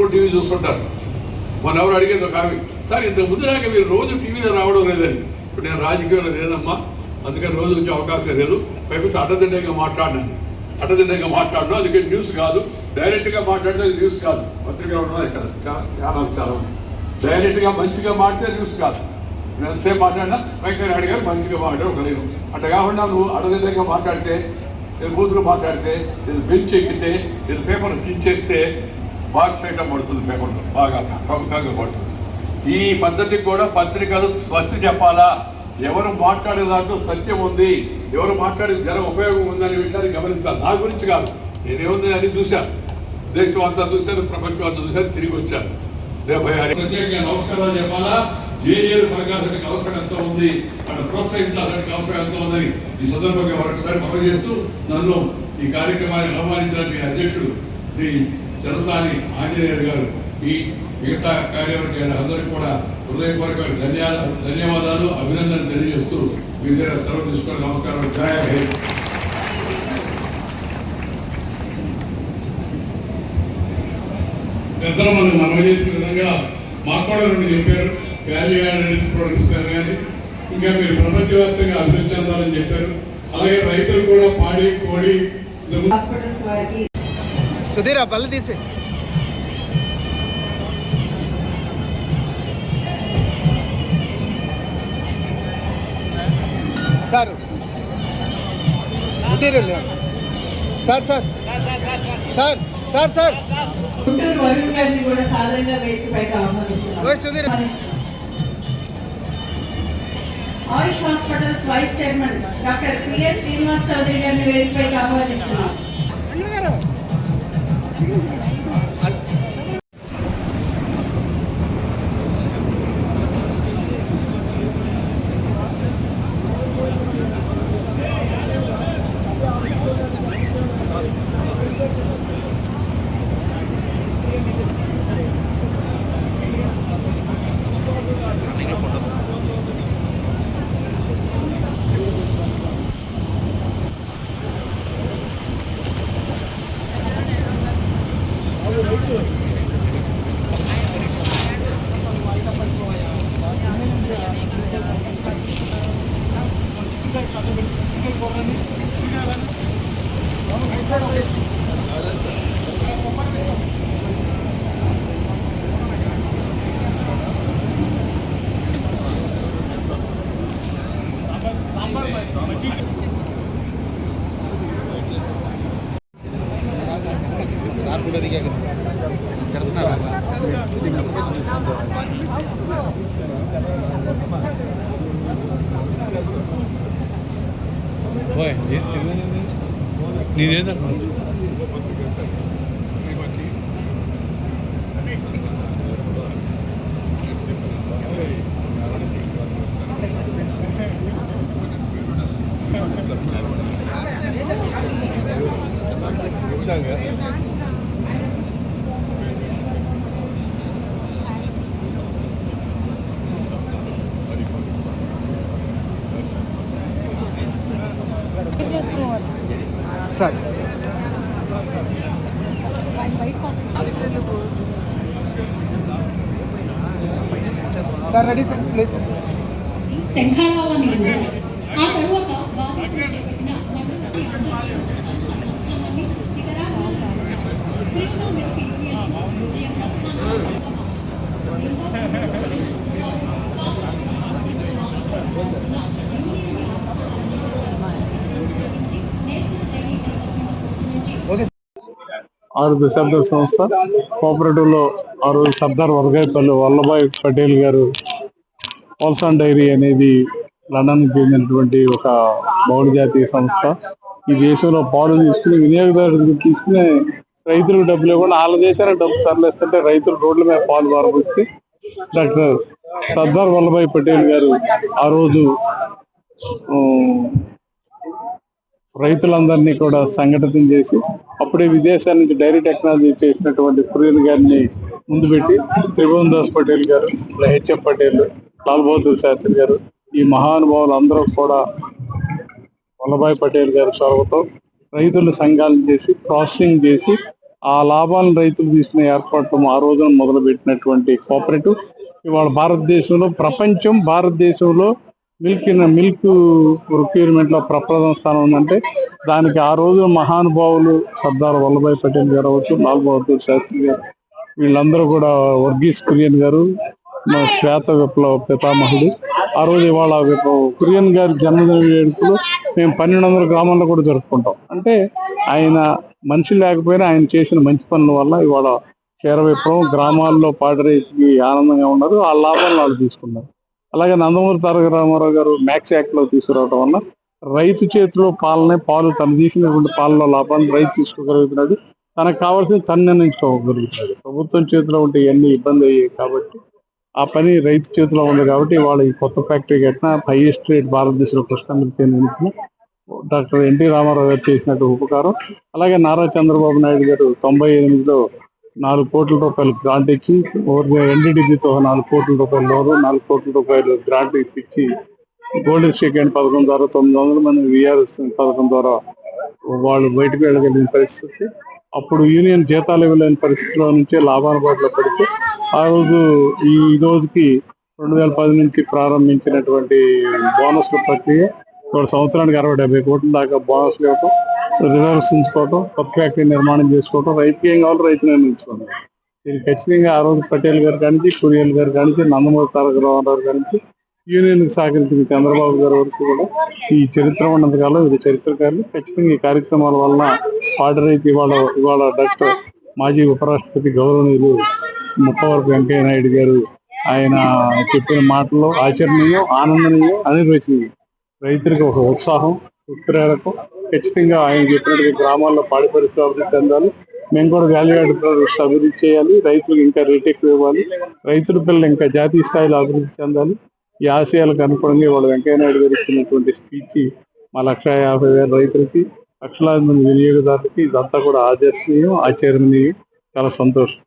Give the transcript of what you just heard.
కూడా టీవీ చూస్తుంటారు. మన ఎవరు అడిగేది ఒక ఆమె సార్ ఇంతకు ముందు దాకా మీరు రోజు టీవీలో రావడం లేదని. ఇప్పుడు నేను రాజకీయంలో లేదమ్మా అందుకని రోజు వచ్చే అవకాశం లేదు. పైపు అడ్డదిడ్డంగా మాట్లాడినాను అడ్డదిడ్డంగా మాట్లాడను అందుకే న్యూస్ కాదు. డైరెక్ట్గా మాట్లాడితే అది న్యూస్ కాదు. పత్రికలు ఉన్నాయి ఇక్కడ చాలా చాలా ఉన్నాయి. డైరెక్ట్గా మంచిగా మాట్లాడితే న్యూస్ కాదు. నేను ఎంతసేపు మాట్లాడినా వెంకయ్య నాయుడు గారు మంచిగా మాట్లాడడం ఒక నేను అట్లా కాకుండా నువ్వు అడదిడ్డంగా మాట్లాడితే నేను బూతులు మాట్లాడితే నేను బెంచ్ ఎక్కితే నేను పేపర్ చించేస్తే బాక్స్ ఐటమ్ పడుతుంది పేపర్లో బాగా ప్రముఖంగా పడుతుంది. ఈ పద్ధతికి కూడా పత్రికలు స్వస్తి చెప్పాలా? ఎవరు మాట్లాడే దాంట్లో సత్యం ఉంది? ఎవరు మాట్లాడే జనం ఉపయోగం ఉందనే విషయాన్ని గమనించాలి. నా గురించి కాదు. నేనేముంది అని చూశాను. దేశం అంతా చూశాను ప్రపంచం అంతా చూశాను తిరిగి వచ్చాను. డెబ్బై ఆరు ప్రత్యేకంగా నమస్కారాలు చెప్పాలా? జేజేలు పలకాల్సిన అవసరం ఎంత ఉంది. అక్కడ ప్రోత్సహించాల్సిన అవసరం ఎంత ఉందని ఈ సందర్భంగా మరొకసారి మనం చేస్తూ నన్ను ఈ కార్యక్రమాన్ని ఆహ్వానించిన అధ్యక్షుడు శ్రీ చలసాని ఆంజనేయుడు గారు ఈ మిగతా కార్యవర్గాల అందరికీ కూడా హృదయపూర్వక ధన్యవాదాలు ధన్యవాదాలు అభినందనలు తెలియజేస్తూ మీ దగ్గర సెలవు తీసుకొని నమస్కారం. జయ హింద్. పెద్దలు మనం మనం చేసిన విధంగా మాట్లాడాలని చెప్పారు వాల్యూ యాడెడ్ ప్రొడక్ట్స్ కానీ ఇంకా మీరు ప్రపంచవ్యాప్తంగా అభివృద్ధి చెందాలని చెప్పారు. అలాగే రైతులు కూడా పాడి కోడి హాస్పిటల్స్ వారికి సుధీరా బల్ల తీసే sir Sudheer sir sir sir sir sir Guntur Varun గారిని కూడా సాధారణంగా వేదికపైకి ఆహ్వానిస్తున్నాం ఓయ్ Sudheer. Ayush hospitals vice chairman doctor PS Srinivas Chowdary గారిని వేదికపైకి ఆహ్వానిస్తున్నాం Jesus. సార్ ఫోటో దిగా కడుతున్నారా నీదేంటన్నా చేసుకోవాలి సార్ బయట సార్ రెడీ సార్ ప్లీజ్ శంఖారావాన్ని కూడా ఆ తరువాత బాధితులు చేపట్టిన మండల సంస్థానాన్ని శిఖరాలు కృష్ణ మిల్క్ యూనియన్. విజయం ఆరు దశాబ్ద సంస్థ. కోఆపరేటివ్లో ఆ రోజు సర్దార్ వరగాయపల్లి వల్లభాయ్ పటేల్ గారు వాల్సాన్ డైరీ అనేది లండన్ చెందినటువంటి ఒక బహుళ జాతీయ సంస్థ. ఈ దేశంలో పాలు తీసుకుని వినియోగదారులకు తీసుకుని రైతులకు డబ్బులు ఇవ్వకుండా వాళ్ళ దేశానికి డబ్బు తరలిస్తుంటే రైతులు రోడ్ల మీద పాలు పారబోస్తే డాక్టర్ సర్దార్ వల్లభాయ్ పటేల్ గారు ఆ రోజు రైతులందరినీ కూడా సంఘటితం చేసి అప్పుడే విదేశాల నుంచి డైరీ టెక్నాలజీ చేసినటువంటి కురియన్ గారిని ముందు పెట్టి త్రిభువన్ దాస్ పటేల్ గారు హెచ్ఎఫ్ పటేల్ లాల్ బహదూర్ శాస్త్రి గారు ఈ మహానుభావులు అందరూ కూడా వల్లభాయ్ పటేల్ గారి చొరవతో రైతులు సంఘాలను చేసి ప్రాసెసింగ్ చేసి ఆ లాభాలను రైతులు తీసుకునే ఏర్పాట్లు ఆ రోజున మొదలుపెట్టినటువంటి కోఆపరేటివ్. ఇవాళ భారతదేశంలో ప్రపంచం భారతదేశంలో మిల్క్ మిల్క్ ప్రొక్యూర్మెంట్లో ప్రప్రథమ స్థానం ఉందంటే దానికి ఆ రోజు మహానుభావులు సర్దార్ వల్లభాయ్ పటేల్ గారు అవ్వచ్చు లాల్ బహదూర్ శాస్త్రి గారు వీళ్ళందరూ కూడా వర్గీస్ కురియన్ గారు మా శ్వేత విప్లవ పితామహుడు. ఆ రోజు ఇవాళ కురియన్ గారి జన్మదిన వేడుకలు మేము పన్నెండు వందల గ్రామాల్లో కూడా జరుపుకుంటాం. అంటే ఆయన మనిషి లేకపోయినా ఆయన చేసిన మంచి పనుల వల్ల ఇవాళ క్షీర విప్లవం గ్రామాల్లో పాడి ఆనందంగా ఉన్నారు. ఆ లాభాలను వాళ్ళు తీసుకున్నారు. అలాగే నందమూరి తారక రామారావు గారు మ్యాక్స్ యాక్ట్లో తీసుకురావడం వల్ల రైతు చేతిలో పాలనే పాలు తను తీసినటువంటి పాలలో లాభాన్ని రైతు తీసుకోగలుగుతున్నాడు. తనకు కావాల్సింది తను నిర్ణయించుకోగలుగుతున్నాడు. ప్రభుత్వం చేతిలో ఉంటే ఇవన్నీ ఇబ్బంది అయ్యాయి కాబట్టి ఆ పని రైతు చేతిలో ఉంది కాబట్టి వాళ్ళ ఈ కొత్త ఫ్యాక్టరీ కట్టిన హైయెస్ట్ రేట్ భారతదేశంలో కృష్ణమూర్తి మిల్క్ నిలిచిన డాక్టర్ ఎన్టీ రామారావు గారు చేసినట్టు ఉపకారం. అలాగే నారా చంద్రబాబు నాయుడు గారు తొంభై ఎనిమిదిలో నాలుగు కోట్ల రూపాయలు గ్రాంట్ ఇచ్చి ఎన్డీడీబీతో నాలుగు కోట్ల రూపాయలు లోను నాలుగు కోట్ల రూపాయలు గ్రాంట్ ఇప్పించి గోల్డెన్ అండ్ పథకం ద్వారా తొమ్మిది వందల మంది విఆర్ఎస్ పథకం ద్వారా వాళ్ళు బయటకు వెళ్ళగలిగిన పరిస్థితి. అప్పుడు యూనియన్ జీతాలు ఇవ్వలేని పరిస్థితిలో నుంచే లాభాల బాటలో పడితే ఆ రోజు ఈ రోజుకి రెండు వేల పది నుంచి ప్రారంభించినటువంటి బోనస్ల ప్రక్రియ ఇప్పుడు సంవత్సరానికి అరవై డెబ్బై కోట్ల దాకా బోనస్లు ఇవ్వటం రిజర్వ్స్ ఉంచుకోవటం కొత్త ఫ్యాక్టరీ నిర్మాణం చేసుకోవటం రైతుకి ఏం కావాలో రైతు నిర్ణయించుకోవడం ఇది ఖచ్చితంగా ఆ రోజు పటేల్ గారు కానీ కురియల్ గారు కానీ నందమూరి తారక రామారావు కానీ యూనియన్కి సహకరించిన చంద్రబాబు గారి వరకు కూడా ఈ చరిత్ర ఉన్నంతకాలం ఇది చరిత్రకారులు. ఖచ్చితంగా ఈ కార్యక్రమాల వలన పాడి రైతు ఇవాళ ఇవాళ డాక్టర్ మాజీ ఉపరాష్ట్రపతి గౌరవనీయులు ముప్పవరపు వెంకయ్య నాయుడు గారు ఆయన చెప్పిన మాటల్లో ఆచరణీయం ఆనందనీయం అనిర్వచనీయం. రైతులకు ఒక ఉత్సాహం ఉత్ప్రేరకం ఖచ్చితంగా ఆయన చెప్పినట్టుగా గ్రామాల్లో పాడి పరిశ్రమ అభివృద్ధి చెందాలి. మేము కూడా వాల్యూ యాడ్ ప్రొడక్ట్స్ అభివృద్ధి చేయాలి. రైతులకు ఇంకా రేట్ ఎక్కువ ఇవ్వాలి. రైతుల పిల్లలు ఇంకా జాతీయ స్థాయిలో అభివృద్ధి చెందాలి. ఈ ఆశయాలకు అనుగుణంగా వాళ్ళు వెంకయ్య నాయుడు గారు ఇచ్చినటువంటి స్పీచ్ మా లక్ష యాభై వేల రైతులకి లక్షలాది మంది వినియోగదారులకి ఇదంతా కూడా ఆదర్శనీయం ఆచరణీయం. చాలా సంతోషం.